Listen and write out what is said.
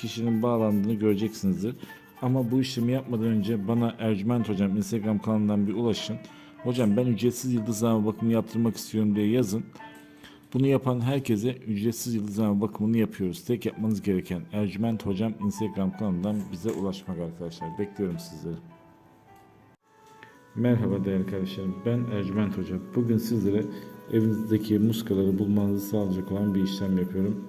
kişinin bağlandığını göreceksinizdir. Ama bu işlemi yapmadan önce bana Ercüment Hocam Instagram kanalından bir ulaşın. Hocam ben ücretsiz yıldızlama bakımı yaptırmak istiyorum diye yazın. Bunu yapan herkese ücretsiz yıldızlama bakımını yapıyoruz. Tek yapmanız gereken Ercüment Hocam Instagram kanalından bize ulaşmak arkadaşlar. Bekliyorum sizleri. Merhaba değerli kardeşlerim. Ben Ercüment Hoca. Bugün sizlere evinizdeki muskaları bulmanızı sağlayacak olan bir işlem yapıyorum.